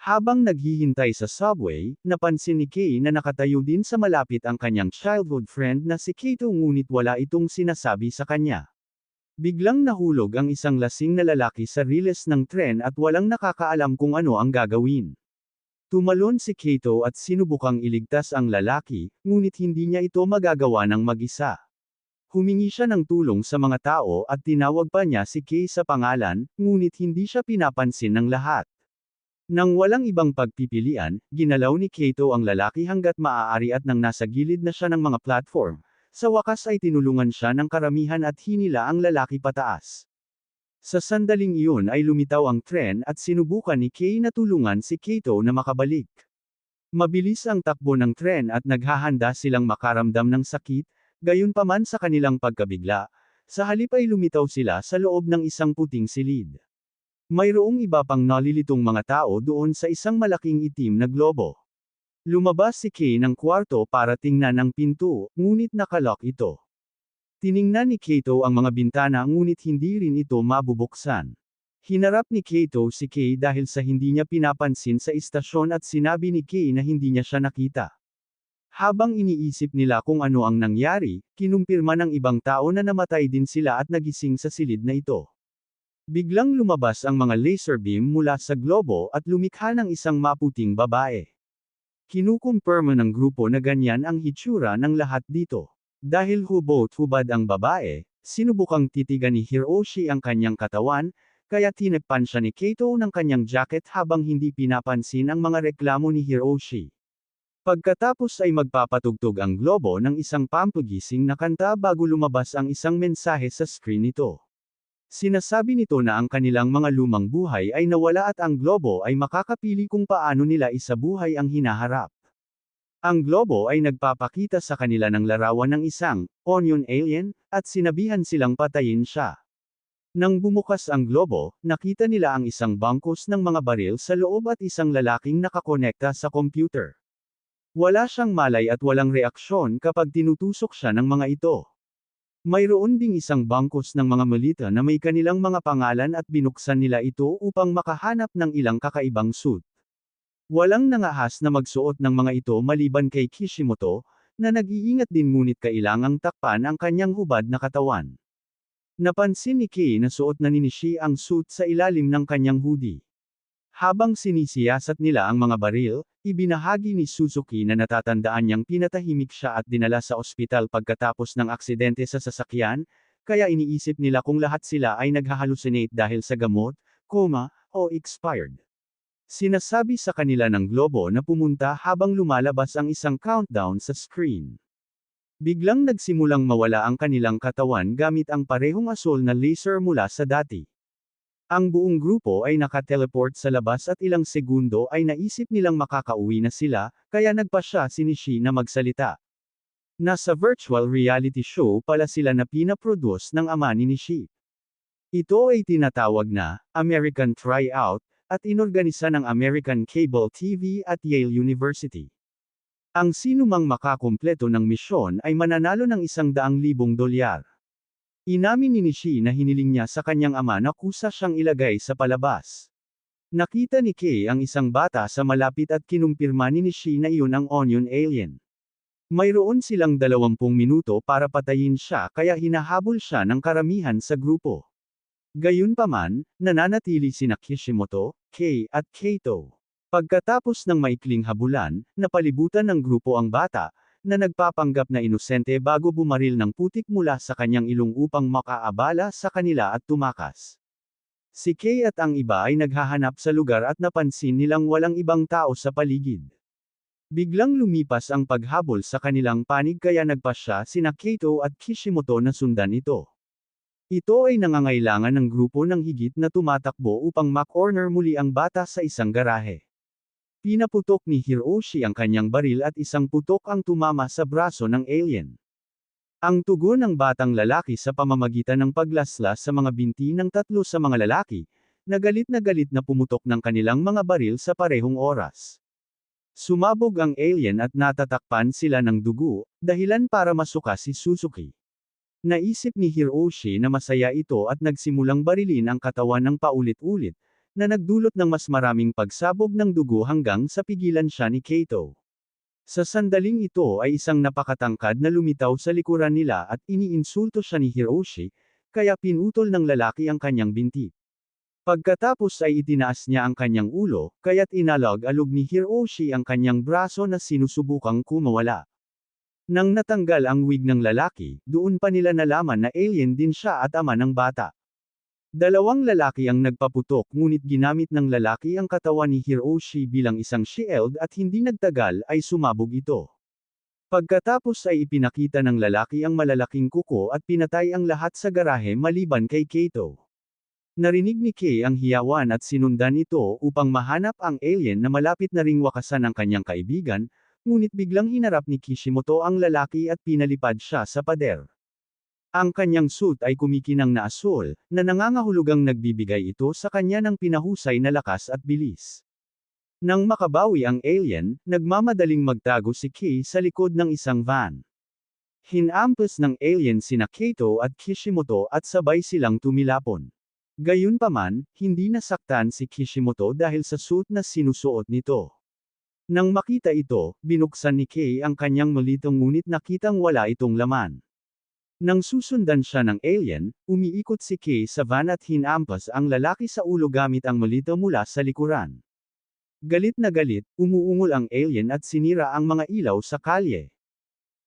Habang naghihintay sa subway, napansin ni Kay na nakatayo din sa malapit ang kanyang childhood friend na si Kato ngunit wala itong sinasabi sa kanya. Biglang nahulog ang isang lasing na lalaki sa riles ng tren at walang nakakaalam kung ano ang gagawin. Tumalon si Kato at sinubukang iligtas ang lalaki, ngunit hindi niya ito magagawa ng mag-isa. Humingi siya ng tulong sa mga tao at tinawag pa niya si Kay sa pangalan, ngunit hindi siya pinapansin ng lahat. Nang walang ibang pagpipilian, ginalaw ni Kato ang lalaki hanggat maaari at nang nasa gilid na siya ng mga platform, sa wakas ay tinulungan siya ng karamihan at hinila ang lalaki pataas. Sa sandaling iyon ay lumitaw ang tren at sinubukan ni Kay na tulungan si Kato na makabalik. Mabilis ang takbo ng tren at naghahanda silang makaramdam ng sakit, gayunpaman sa kanilang pagkabigla, sa halip ay lumitaw sila sa loob ng isang puting silid. Mayroong iba pang nalilitong mga tao doon sa isang malaking itim na globo. Lumabas si Kay ng kwarto para tingnan ang pinto, ngunit nakalock ito. Tiningnan ni Kato ang mga bintana ngunit hindi rin ito mabubuksan. Hinarap ni Kato si Kay dahil sa hindi niya pinapansin sa istasyon at sinabi ni Kay na hindi niya siya nakita. Habang iniisip nila kung ano ang nangyari, kinumpirma ng ibang tao na namatay din sila at nagising sa silid na ito. Biglang lumabas ang mga laser beam mula sa globo at lumikha ng isang maputing babae. Kinukumpirma ng grupo na ganyan ang hitsura ng lahat dito. Dahil hubot-hubad ang babae, sinubukang titigan ni Hiroshi ang kanyang katawan, kaya tinagpan siya ni Kato ng kanyang jacket habang hindi pinapansin ang mga reklamo ni Hiroshi. Pagkatapos ay magpapatugtog ang globo ng isang pampagising na kanta bago lumabas ang isang mensahe sa screen nito. Sinasabi nito na ang kanilang mga lumang buhay ay nawala at ang globo ay makakapili kung paano nila isabuhay ang hinaharap. Ang globo ay nagpapakita sa kanila ng larawan ng isang onion alien at sinabihan silang patayin siya. Nang bumukas ang globo, nakita nila ang isang bangkos ng mga baril sa loob at isang lalaking nakakonekta sa computer. Wala siyang malay at walang reaksyon kapag tinutusok siya ng mga ito. Mayroon ding isang bangkos ng mga malita na may kanilang mga pangalan at binuksan nila ito upang makahanap ng ilang kakaibang suit. Walang nangahas na magsuot ng mga ito maliban kay Kishimoto, na nag-iingat din ngunit kailangang takpan ang kanyang hubad na katawan. Napansin ni Kei na suot na ni Nishi ang suit sa ilalim ng kanyang hoodie. Habang sinisiyasat nila ang mga baril, ibinahagi ni Suzuki na natatandaan niyang pinatahimik siya at dinala sa ospital pagkatapos ng aksidente sa sasakyan, kaya iniisip nila kung lahat sila ay naghahalucinate dahil sa gamot, coma, o expired. Sinasabi sa kanila ng globo na pumunta habang lumalabas ang isang countdown sa screen. Biglang nagsimulang mawala ang kanilang katawan gamit ang parehong asol na laser mula sa dati. Ang buong grupo ay nakateleport sa labas at ilang segundo ay naisip nilang makakauwi na sila, kaya nagpa siya si Nishi na magsalita. Nasa virtual reality show pala sila na pinaproduce ng ama ni Nishi. Ito ay tinatawag na American Tryout at inorganisa ng American Cable TV at Yale University. Ang sinumang makakumpleto ng misyon ay mananalo ng isang daang libong dolyar. Inamin ni Nishi na hiniling niya sa kanyang ama na kusa siyang ilagay sa palabas. Nakita ni Kay ang isang bata sa malapit at kinumpirma ni Nishi na iyon ang Onion Alien. Mayroon silang dalawampung minuto para patayin siya kaya hinahabol siya ng karamihan sa grupo. Gayunpaman, nananatili sina Kishimoto, Kay at Kato. Pagkatapos ng maikling habulan, napalibutan ng grupo ang bata, na nagpapanggap na inosente bago bumaril ng putik mula sa kanyang ilong upang makaabala sa kanila at tumakas. Si Kay at ang iba ay naghahanap sa lugar at napansin nilang walang ibang tao sa paligid. Biglang lumipas ang paghabol sa kanilang panig kaya nagpa siya sina Kato at Kishimoto na sundan ito. Ito ay nangangailangan ng grupo ng higit na tumatakbo upang makorner muli ang bata sa isang garahe. Pinaputok ni Hiroshi ang kanyang baril at isang putok ang tumama sa braso ng alien. Ang tugon ng batang lalaki sa pamamagitan ng paglaslas sa mga binti ng tatlo sa mga lalaki, na galit na galit na pumutok ng kanilang mga baril sa parehong oras. Sumabog ang alien at natatakpan sila ng dugo, dahilan para masuka si Suzuki. Naisip ni Hiroshi na masaya ito at nagsimulang barilin ang katawan ng paulit-ulit, na nagdulot ng mas maraming pagsabog ng dugo hanggang sa pigilan siya ni Kato. Sa sandaling ito ay isang napakatangkad na lumitaw sa likuran nila at iniinsulto siya ni Hiroshi, kaya pinutol ng lalaki ang kanyang binti. Pagkatapos ay itinaas niya ang kanyang ulo, kaya't inalog-alog ni Hiroshi ang kanyang braso na sinusubukang kumawala. Nang natanggal ang wig ng lalaki, doon pa nila nalaman na alien din siya at ama ng bata. Dalawang lalaki ang nagpaputok ngunit ginamit ng lalaki ang katawan ni Hiroshi bilang isang shield at hindi nagtagal ay sumabog ito. Pagkatapos ay ipinakita ng lalaki ang malalaking kuko at pinatay ang lahat sa garahe maliban kay Kato. Narinig ni Kay ang hiyawan at sinundan ito upang mahanap ang alien na malapit na ring wakasan ang kanyang kaibigan, ngunit biglang hinarap ni Kishimoto ang lalaki at pinalipad siya sa pader. Ang kanyang suit ay kumikinang na asul, na nangangahulugang nagbibigay ito sa kanya ng pinahusay na lakas at bilis. Nang makabawi ang alien, nagmamadaling magtago si Kei sa likod ng isang van. Hinampas ng alien sina Kato at Kishimoto at sabay silang tumilapon. Gayunpaman, hindi nasaktan si Kishimoto dahil sa suit na sinusuot nito. Nang makita ito, binuksan ni Kei ang kanyang malitong ngunit nakitang wala itong laman. Nang susundan siya ng alien, umiikot si Kay sa van at hinampas ang lalaki sa ulo gamit ang malito mula sa likuran. Galit na galit, umuungol ang alien at sinira ang mga ilaw sa kalye.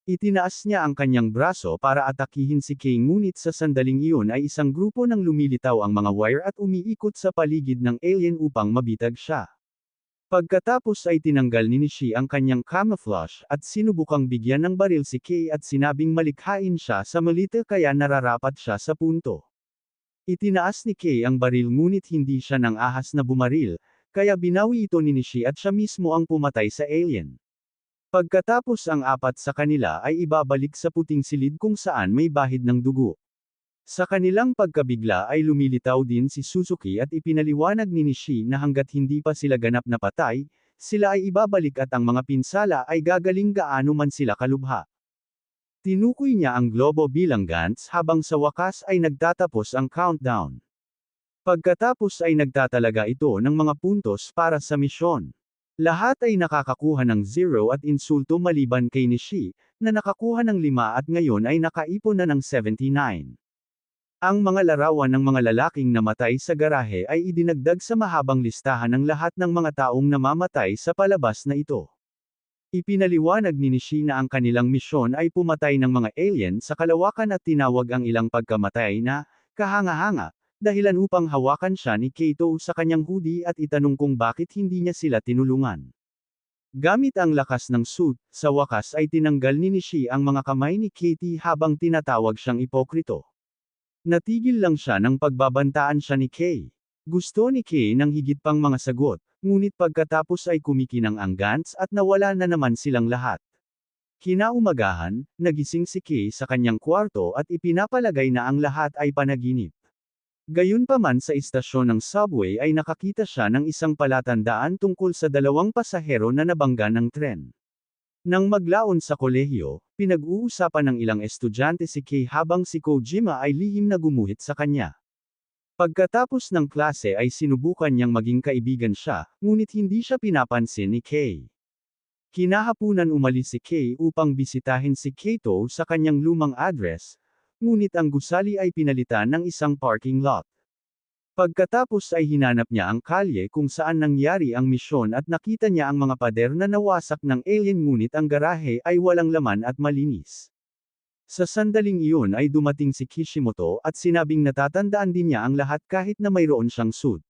Itinaas niya ang kanyang braso para atakihin si Kay ngunit sa sandaling iyon ay isang grupo ng lumilitaw ang mga wire at umiikot sa paligid ng alien upang mabitag siya. Pagkatapos ay tinanggal ni Nishi ang kanyang camouflage at sinubukang bigyan ng baril si Kay at sinabing malikhain siya sa malita kaya nararapat siya sa punto. Itinaas ni Kay ang baril ngunit hindi siya nang ahas na bumaril, kaya binawi ito ni Nishi at siya mismo ang pumatay sa alien. Pagkatapos ang apat sa kanila ay ibabalik sa puting silid kung saan may bahid ng dugo. Sa kanilang pagkabigla ay lumilitaw din si Suzuki at ipinaliwanag ni Nishi na hanggat hindi pa sila ganap na patay, sila ay ibabalik at ang mga pinsala ay gagaling gaano man sila kalubha. Tinukoy niya ang globo bilang Gantz habang sa wakas ay nagtatapos ang countdown. Pagkatapos ay nagtatalaga ito ng mga puntos para sa misyon. Lahat ay nakakakuha ng 0 at insulto maliban kay Nishi, na nakakuha ng 5 at ngayon ay nakaipon na ng 79. Ang mga larawan ng mga lalaking namatay sa garahe ay idinagdag sa mahabang listahan ng lahat ng mga taong namamatay sa palabas na ito. Ipinaliwanag ni Nishi na ang kanilang misyon ay pumatay ng mga alien sa kalawakan at tinawag ang ilang pagkamatay na, kahanga-hanga, dahilan upang hawakan siya ni Kato sa kanyang hoodie at itanong kung bakit hindi niya sila tinulungan. Gamit ang lakas ng suit, sa wakas ay tinanggal ni Nishi ang mga kamay ni Katie habang tinatawag siyang ipokrito. Natigil lang siya nang pagbabantaan siya ni Kay. Gusto ni Kay ng higit pang mga sagot, ngunit pagkatapos ay kumikinang ang Gantz at nawala na naman silang lahat. Kinaumagahan, nagising si Kay sa kanyang kwarto at ipinapalagay na ang lahat ay panaginip. Gayunpaman sa istasyon ng subway ay nakakita siya ng isang palatandaan tungkol sa dalawang pasahero na nabangga ng tren. Nang maglaon sa kolehiyo, pinag-uusapan ng ilang estudyante si Kay habang si Kojima ay lihim na gumuhit sa kanya. Pagkatapos ng klase ay sinubukan niyang maging kaibigan siya, ngunit hindi siya pinapansin ni Kay. Kinahapunan umalis si Kay upang bisitahin si Kato sa kanyang lumang address, ngunit ang gusali ay pinalitan ng isang parking lot. Pagkatapos ay hinanap niya ang kalye kung saan nangyari ang misyon at nakita niya ang mga pader na nawasak ng alien ngunit ang garahe ay walang laman at malinis. Sa sandaling iyon ay dumating si Kishimoto at sinabing natatandaan din niya ang lahat kahit na mayroon siyang suit.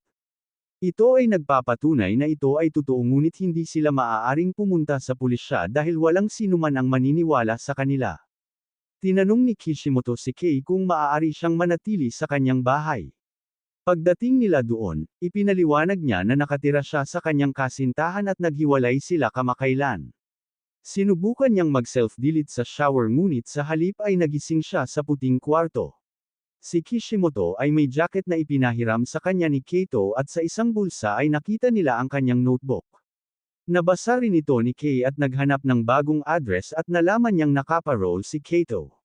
Ito ay nagpapatunay na ito ay totoo ngunit hindi sila maaaring pumunta sa pulisya dahil walang sinuman ang maniniwala sa kanila. Tinanong ni Kishimoto si Kei kung maaari siyang manatili sa kanyang bahay. Pagdating nila doon, ipinaliwanag niya na nakatira siya sa kanyang kasintahan at naghiwalay sila kamakailan. Sinubukan niyang mag-self-delete sa shower ngunit sa halip ay nagising siya sa puting kwarto. Si Kishimoto ay may jacket na ipinahiram sa kanya ni Kato at sa isang bulsa ay nakita nila ang kanyang notebook. Nabasa rin ito ni Kay at naghanap ng bagong address at nalaman niyang nakaparole si Kato.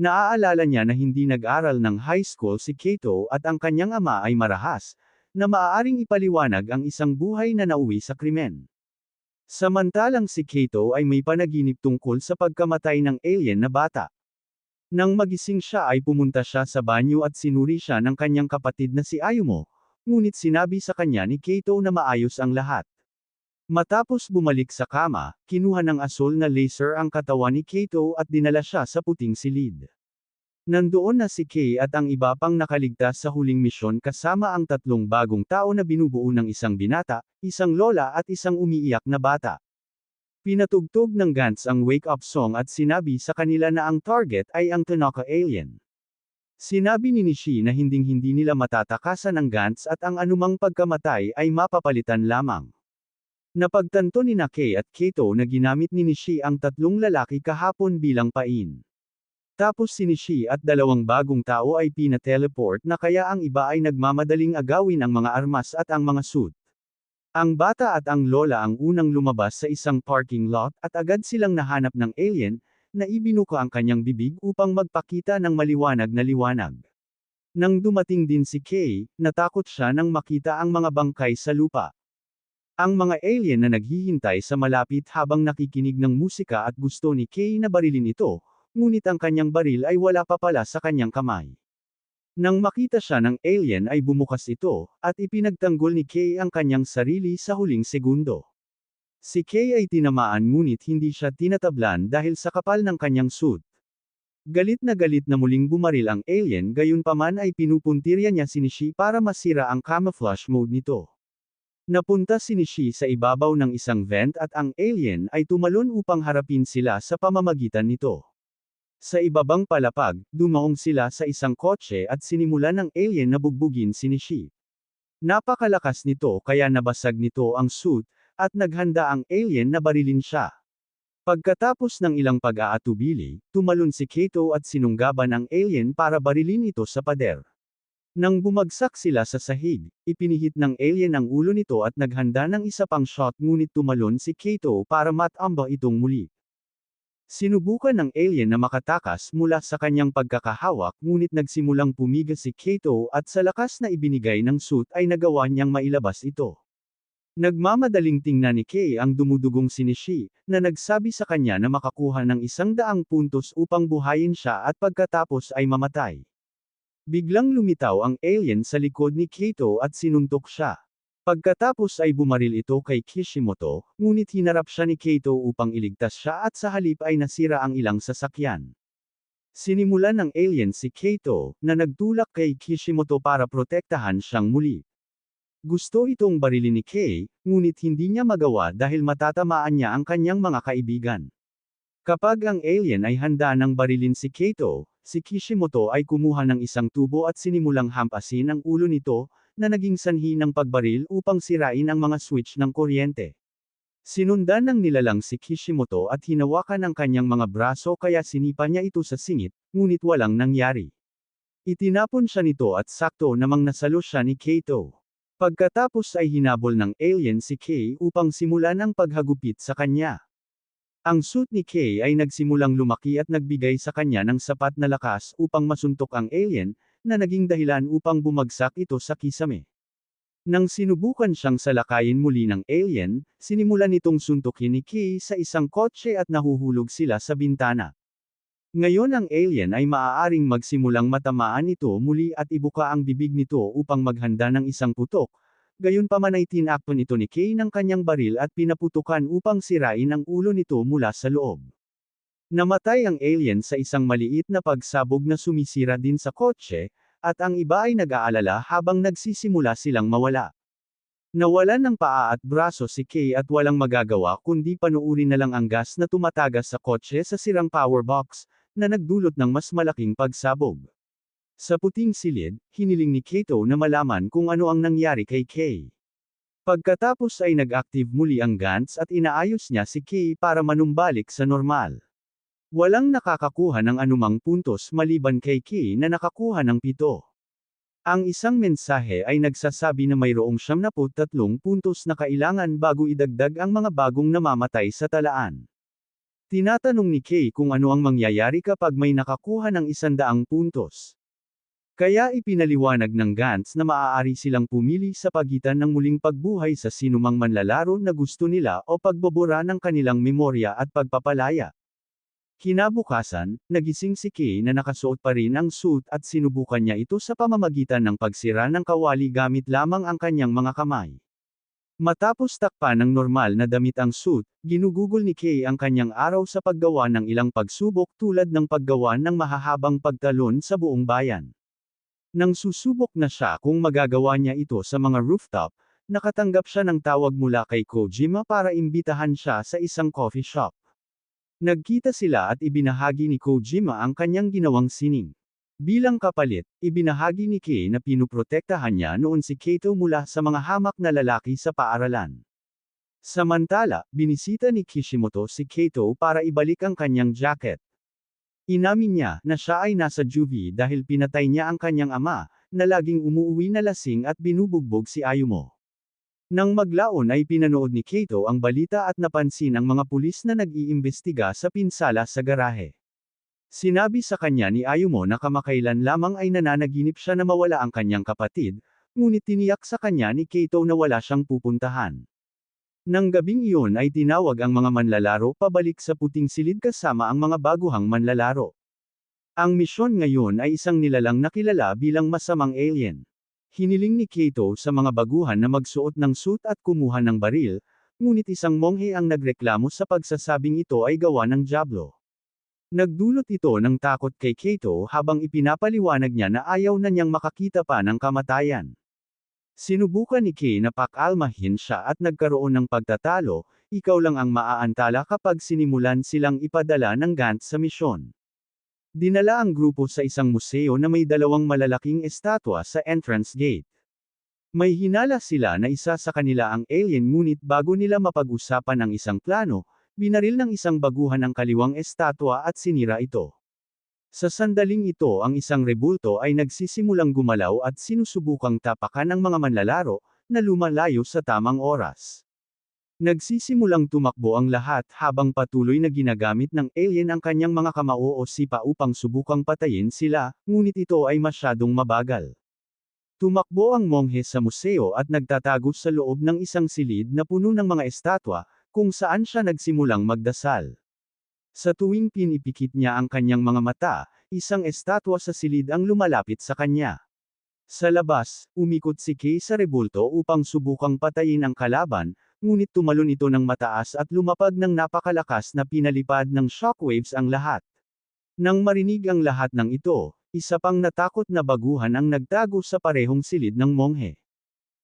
Naaalala niya na hindi nag-aral ng high school si Kato at ang kanyang ama ay marahas, na maaaring ipaliwanag ang isang buhay na nauwi sa krimen. Samantalang si Kato ay may panaginip tungkol sa pagkamatay ng alien na bata. Nang magising siya ay pumunta siya sa banyo at sinuri siya ng kanyang kapatid na si Ayumo, ngunit sinabi sa kanya ni Kato na maayos ang lahat. Matapos bumalik sa kama, kinuha ng asol na laser ang katawan ni Kato at dinala siya sa puting silid. Nandoon na si Kay at ang iba pang nakaligtas sa huling misyon kasama ang tatlong bagong tao na binubuo ng isang binata, isang lola at isang umiiyak na bata. Pinatugtog ng Gantz ang wake-up song at sinabi sa kanila na ang target ay ang Tanaka alien. Sinabi ni Nishi na hinding-hindi nila matatakasan ang Gantz at ang anumang pagkamatay ay mapapalitan lamang. Napagtanto ni Nake at Kato na ginamit ni Nishi ang tatlong lalaki kahapon bilang pain. Tapos si Nishi at dalawang bagong tao ay pina-teleport na kaya ang iba ay nagmamadaling agawin ang mga armas at ang mga suit. Ang bata at ang lola ang unang lumabas sa isang parking lot at agad silang nahanap ng alien, na ibinuka ang kanyang bibig upang magpakita ng maliwanag na liwanag. Nang dumating din si Kay, natakot siya nang makita ang mga bangkay sa lupa. Ang mga alien na naghihintay sa malapit habang nakikinig ng musika at gusto ni Kay na barilin ito, ngunit ang kanyang baril ay wala pa pala sa kanyang kamay. Nang makita siya ng alien ay bumukas ito, at ipinagtanggol ni Kay ang kanyang sarili sa huling segundo. Si Kay ay tinamaan ngunit hindi siya tinatablan dahil sa kapal ng kanyang suit. Galit na galit na muling bumaril ang alien gayunpaman ay pinupuntirya niya si Nishi para masira ang camouflage mode nito. Napunta si Nishi sa ibabaw ng isang vent at ang alien ay tumalon upang harapin sila sa pamamagitan nito. Sa ibabang palapag, dumaong sila sa isang kotse at sinimulan ng alien na bugbugin si Nishi. Napakalakas nito kaya nabasag nito ang suit, at naghanda ang alien na barilin siya. Pagkatapos ng ilang pag-aatubili, tumalon si Kato at sinunggaban ang alien para barilin ito sa pader. Nang bumagsak sila sa sahig, ipinihit ng alien ang ulo nito at naghanda ng isa pang shot ngunit tumalon si Kato para matamba itong muli. Sinubukan ng alien na makatakas mula sa kanyang pagkakahawak ngunit nagsimulang pumiga si Kato at sa lakas na ibinigay ng suit ay nagawa niyang mailabas ito. Nagmamadaling tingnan ni Kay ang dumudugong si Nishi, na nagsabi sa kanya na makakuha ng isang daang puntos upang buhayin siya at pagkatapos ay mamatay. Biglang lumitaw ang alien sa likod ni Kato at sinuntok siya. Pagkatapos ay bumaril ito kay Kishimoto, ngunit hinarap siya ni Kato upang iligtas siya at sa halip ay nasira ang ilang sasakyan. Sinimulan ng alien si Kato, na nagtulak kay Kishimoto para protektahan siyang muli. Gusto itong barilin ni Kay, ngunit hindi niya magawa dahil matatamaan niya ang kanyang mga kaibigan. Kapag ang alien ay handa ng barilin si Kato, si Kishimoto ay kumuha ng isang tubo at sinimulang hampasin ang ulo nito, na naging sanhi ng pagbaril upang sirain ang mga switch ng kuryente. Sinundan ng nilalang si Kishimoto at hinawakan ang kanyang mga braso kaya sinipa niya ito sa singit, ngunit walang nangyari. Itinapon siya nito at sakto namang nasalo siya ni Kato. Pagkatapos ay hinabol ng alien si Kay upang simulan ang paghagupit sa kanya. Ang suit ni Kay ay nagsimulang lumaki at nagbigay sa kanya ng sapat na lakas upang masuntok ang alien, na naging dahilan upang bumagsak ito sa kisame. Nang sinubukan siyang salakayin muli ng alien, sinimulan nitong suntukin ni Kay sa isang kotse at nahuhulog sila sa bintana. Ngayon ang alien ay maaaring magsimulang matamaan ito muli at ibuka ang bibig nito upang maghanda ng isang putok, gayunpaman ay tinakpan ito ni Kay ng kanyang baril at pinaputukan upang sirain ang ulo nito mula sa loob. Namatay ang alien sa isang maliit na pagsabog na sumisira din sa kotse, at ang iba ay nag-aalala habang nagsisimula silang mawala. Nawalan ng paa at braso si Kay at walang magagawa kundi panuuri na lang ang gas na tumatagas sa kotse sa sirang power box, na nagdulot ng mas malaking pagsabog. Sa puting silid, hiniling ni Kato na malaman kung ano ang nangyari kay Kay. Pagkatapos ay nag-active muli ang Gantz at inaayos niya si Kay para manumbalik sa normal. Walang nakakakuha ng anumang puntos maliban kay Key na nakakuha ng pito. Ang isang mensahe ay nagsasabi na mayroong 73 puntos na kailangan bago idagdag ang mga bagong namamatay sa talaan. Tinatanong ni Kay kung ano ang mangyayari kapag may nakakuha ng isandaang puntos. Kaya ipinaliwanag ng Gantz na maaari silang pumili sa pagitan ng muling pagbuhay sa sinumang manlalaro na gusto nila o pagbobora ng kanilang memorya at pagpapalaya. Kinabukasan, nagising si Kay na nakasuot pa rin ang suit at sinubukan niya ito sa pamamagitan ng pagsira ng kawali gamit lamang ang kanyang mga kamay. Matapos takpan ng normal na damit ang suit, ginugugol ni Kay ang kanyang araw sa paggawa ng ilang pagsubok tulad ng paggawa ng mahahabang pagtalon sa buong bayan. Nang susubok na siya kung magagawa niya ito sa mga rooftop, nakatanggap siya ng tawag mula kay Kojima para imbitahan siya sa isang coffee shop. Nagkita sila at ibinahagi ni Kojima ang kanyang ginawang sining. Bilang kapalit, ibinahagi ni Kei na pinuprotektahan niya noon si Kato mula sa mga hamak na lalaki sa paaralan. Samantala, binisita ni Kishimoto si Kato para ibalik ang kanyang jacket. Inamin niya na siya ay nasa juvie dahil pinatay niya ang kanyang ama, na laging umuuwi na lasing at binubugbog si Ayumo. Nang maglaon ay pinanood ni Kato ang balita at napansin ang mga pulis na nag-iimbestiga sa pinsala sa garahe. Sinabi sa kanya ni Ayumo na kamakailan lamang ay nananaginip siya na mawala ang kanyang kapatid, ngunit tiniyak sa kanya ni Kato na wala siyang pupuntahan. Nang gabing iyon ay tinawag ang mga manlalaro pabalik sa puting silid kasama ang mga baguhang manlalaro. Ang misyon ngayon ay isang nilalang nakilala bilang masamang alien. Hiniling ni Kato sa mga baguhan na magsuot ng suit at kumuha ng baril, ngunit isang monghe ang nagreklamo sa pagsasabing ito ay gawa ng Diablo. Nagdulot ito ng takot kay Kato habang ipinapaliwanag niya na ayaw na niyang makakita pa ng kamatayan. Sinubukan ni Kay na pakalmahin siya at nagkaroon ng pagtatalo, ikaw lang ang maaantala kapag sinimulan silang ipadala ng Gantz sa misyon. Dinala ang grupo sa isang museo na may dalawang malalaking estatwa sa entrance gate. May hinala sila na isa sa kanila ang alien ngunit bago nila mapag-usapan ang isang plano, binaril ng isang baguhan ang kaliwang estatwa at sinira ito. Sa sandaling ito ang isang rebulto ay nagsisimulang gumalaw at sinusubukang tapakan ng mga manlalaro, na lumalayo sa tamang oras. Nagsisimulang tumakbo ang lahat habang patuloy na ginagamit ng alien ang kanyang mga kamao o sipa upang subukang patayin sila, ngunit ito ay masyadong mabagal. Tumakbo ang monghe sa museo at nagtatago sa loob ng isang silid na puno ng mga estatwa, kung saan siya nagsimulang magdasal. Sa tuwing pinipikit niya ang kanyang mga mata, isang estatwa sa silid ang lumalapit sa kanya. Sa labas, umikot si Kay sa rebulto upang subukang patayin ang kalaban, ngunit tumalon ito ng mataas at lumapag ng napakalakas na pinalipad ng shockwaves ang lahat. Nang marinig ang lahat ng ito, isa pang natakot na baguhan ang nagtago sa parehong silid ng monghe.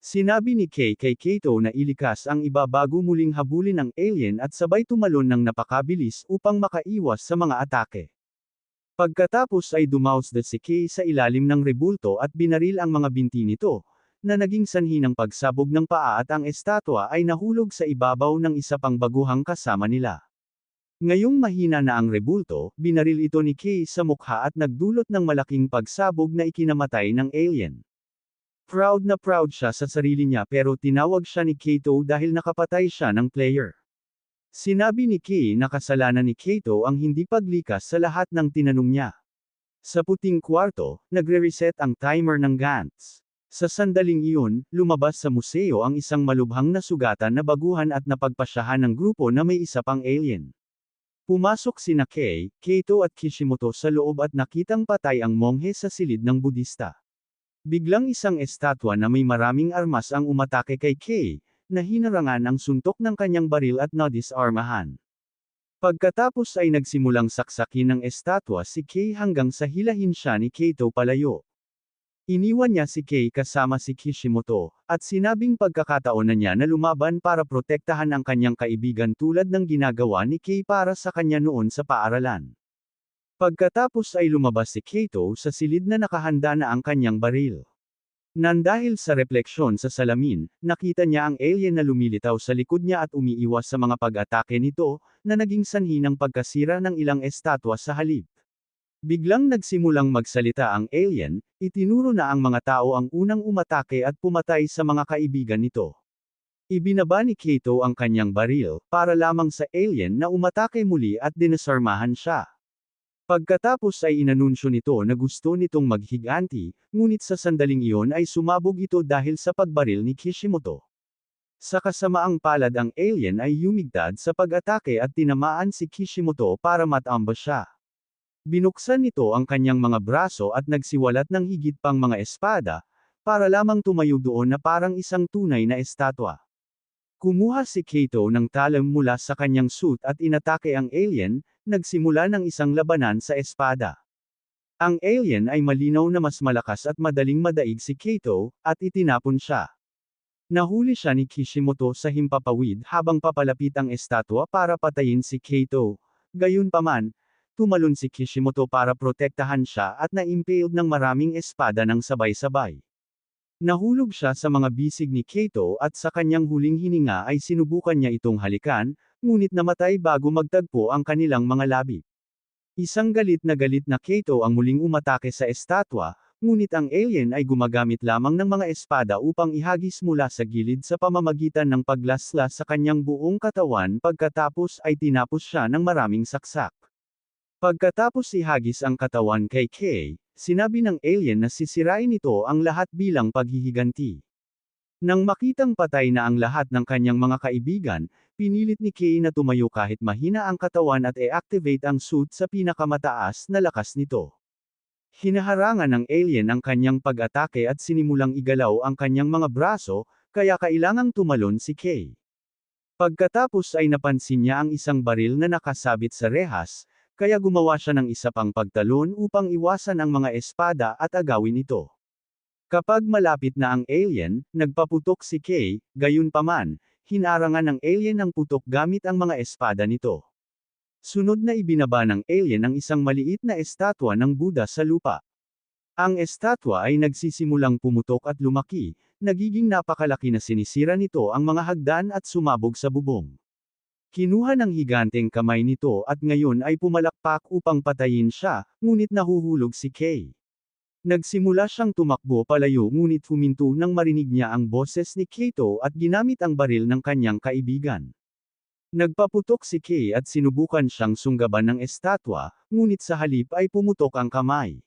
Sinabi ni Kay kay Kato na ilikas ang iba bago muling habulin ang alien at sabay tumalon ng napakabilis upang makaiwas sa mga atake. Pagkatapos ay dumausda si Kay sa ilalim ng rebulto at binaril ang mga binti nito, na naging sanhi ng pagsabog ng paa at ang estatwa ay nahulog sa ibabaw ng isa pang baguhang kasama nila. Ngayong mahina na ang rebulto, binaril ito ni Kay sa mukha at nagdulot ng malaking pagsabog na ikinamatay ng alien. Proud na proud siya sa sarili niya pero tinawag siya ni Kato dahil nakapatay siya ng player. Sinabi ni Kay na kasalanan ni Kato ang hindi paglikas sa lahat ng tinanong niya. Sa puting kwarto, nagre-reset ang timer ng Gantz. Sa sandaling iyon, lumabas sa museo ang isang malubhang na sugatan na baguhan at napagpasyahan ng grupo na may isa pang alien. Pumasok sina Kay, Kato at Kishimoto sa loob at nakitang patay ang monghe sa silid ng Budista. Biglang isang estatwa na may maraming armas ang umatake kay Kay, na hinarangan ang suntok ng kanyang baril at nadisarmahan. Pagkatapos ay nagsimulang saksakin ng estatwa si Kay hanggang sa hilahin siya ni Kato palayo. Iniwan niya si Kay kasama si Kishimoto, at sinabing pagkakataon na niya na lumaban para protektahan ang kanyang kaibigan tulad ng ginagawa ni Kay para sa kanya noon sa paaralan. Pagkatapos ay lumabas si Kato sa silid na nakahanda na ang kanyang baril. Nandahil sa refleksyon sa salamin, nakita niya ang alien na lumilitaw sa likod niya at umiiwas sa mga pag-atake nito, na naging sanhi ng pagkasira ng ilang estatwa sa halip. Biglang nagsimulang magsalita ang alien, itinuro na ang mga tao ang unang umatake at pumatay sa mga kaibigan nito. Ibinaba ni Kato ang kanyang baril, para lamang sa alien na umatake muli at dinasarmahan siya. Pagkatapos ay inanunsyo nito na gusto nitong maghiganti, ngunit sa sandaling iyon ay sumabog ito dahil sa pagbaril ni Kishimoto. Sa kasamaang palad ang alien ay yumigtad sa pag-atake at tinamaan si Kishimoto para matamba siya. Binuksan nito ang kanyang mga braso at nagsiwalat ng higit pang mga espada, para lamang tumayo doon na parang isang tunay na estatwa. Kumuha si Kato ng talam mula sa kanyang suit at inatake ang alien, nagsimula ng isang labanan sa espada. Ang alien ay malinaw na mas malakas at madaling madaig si Kato, at itinapon siya. Nahuli siya ni Kishimoto sa himpapawid habang papalapit ang estatwa para patayin si Kato. Gayunpaman, tumalon si Kishimoto para protektahan siya at na-impaled ng maraming espada ng sabay-sabay. Nahulog siya sa mga bisig ni Kato at sa kanyang huling hininga ay sinubukan niya itong halikan, ngunit namatay bago magtagpo ang kanilang mga labi. Isang galit na galit na Kato ang muling umatake sa estatwa, ngunit ang alien ay gumagamit lamang ng mga espada upang ihagis mula sa gilid sa pamamagitan ng paglasla sa kanyang buong katawan pagkatapos ay tinapos siya ng maraming saksak. Pagkatapos ihagis ang katawan kay Kay, sinabi ng alien na sisirain ito ang lahat bilang paghihiganti. Nang makitang patay na ang lahat ng kanyang mga kaibigan, pinilit ni Kay na tumayo kahit mahina ang katawan at e-activate ang suit sa pinakamataas na lakas nito. Hinaharangan ng alien ang kanyang pag-atake at sinimulang igalaw ang kanyang mga braso, kaya kailangang tumalon si Kay. Pagkatapos ay napansin niya ang isang baril na nakasabit sa rehas, kaya gumawa siya ng isa pang pagtalon upang iwasan ang mga espada at agawin ito. Kapag malapit na ang alien, nagpaputok si Kay, gayunpaman, hinarangan ng alien ang putok gamit ang mga espada nito. Sunod na ibinaba ng alien ang isang maliit na estatwa ng Buddha sa lupa. Ang estatwa ay nagsisimulang pumutok at lumaki, nagiging napakalaki na sinisira nito ang mga hagdan at sumabog sa bubong. Kinuha ng higanteng kamay nito at ngayon ay pumalakpak upang patayin siya, ngunit nahuhulog si Kay. Nagsimula siyang tumakbo palayo ngunit huminto nang marinig niya ang boses ni Kato at ginamit ang baril ng kanyang kaibigan. Nagpaputok si Kay at sinubukan siyang sunggaban ng estatwa, ngunit sa halip ay pumutok ang kamay.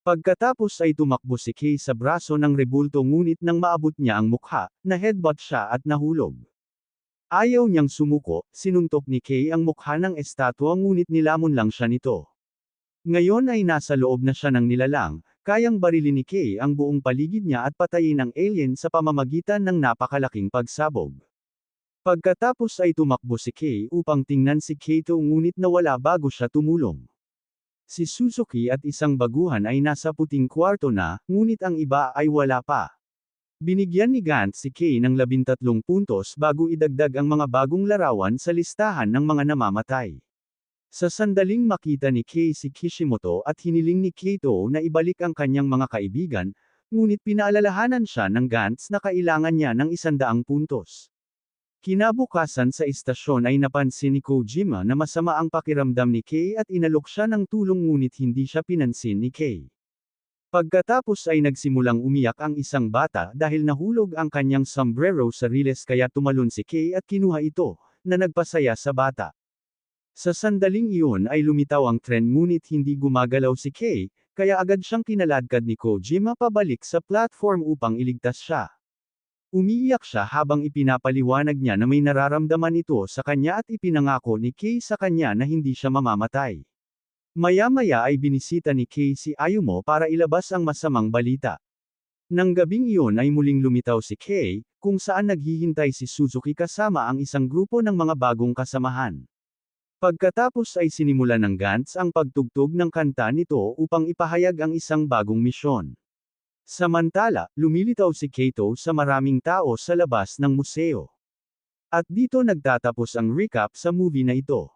Pagkatapos ay tumakbo si Kay sa braso ng rebulto ngunit nang maabot niya ang mukha, na headbutt siya at nahulog. Ayaw niyang sumuko, sinuntok ni Kay ang mukha ng estatwa ngunit nilamon lang siya nito. Ngayon ay nasa loob na siya ng nilalang, kayang barilin ni Kay ang buong paligid niya at patayin ang alien sa pamamagitan ng napakalaking pagsabog. Pagkatapos ay tumakbo si Kay upang tingnan si Kato ngunit nawala bago siya tumulong. Si Suzuki at isang baguhan ay nasa puting kwarto na, ngunit ang iba ay wala pa. Binigyan ni Gantz si Kay ng 13 puntos bago idagdag ang mga bagong larawan sa listahan ng mga namamatay. Sa sandaling makita ni Kei si Kishimoto at hiniling ni Kato na ibalik ang kanyang mga kaibigan, ngunit pinaalalahanan siya ng Gantz na kailangan niya ng isandaang puntos. Kinabukasan sa istasyon ay napansin ni Kojima na masama ang pakiramdam ni Kei at inalok siya ng tulong ngunit hindi siya pinansin ni Kei. Pagkatapos ay nagsimulang umiyak ang isang bata dahil nahulog ang kanyang sombrero sa riles kaya tumalon si Kei at kinuha ito, na nagpasaya sa bata. Sa sandaling iyon ay lumitaw ang tren ngunit hindi gumagalaw si Kay, kaya agad siyang kinaladkad ni Kojima pabalik sa platform upang iligtas siya. Umiiyak siya habang ipinapaliwanag niya na may nararamdaman ito sa kanya at ipinangako ni Kay sa kanya na hindi siya mamamatay. Maya-maya ay binisita ni Kay si Ayumo para ilabas ang masamang balita. Nang gabing iyon ay muling lumitaw si Kay, kung saan naghihintay si Suzuki kasama ang isang grupo ng mga bagong kasamahan. Pagkatapos ay sinimulan ng Gantz ang pagtugtog ng kanta nito upang ipahayag ang isang bagong misyon. Samantala, lumilitaw si Kato sa maraming tao sa labas ng museo. At dito nagtatapos ang recap sa movie na ito.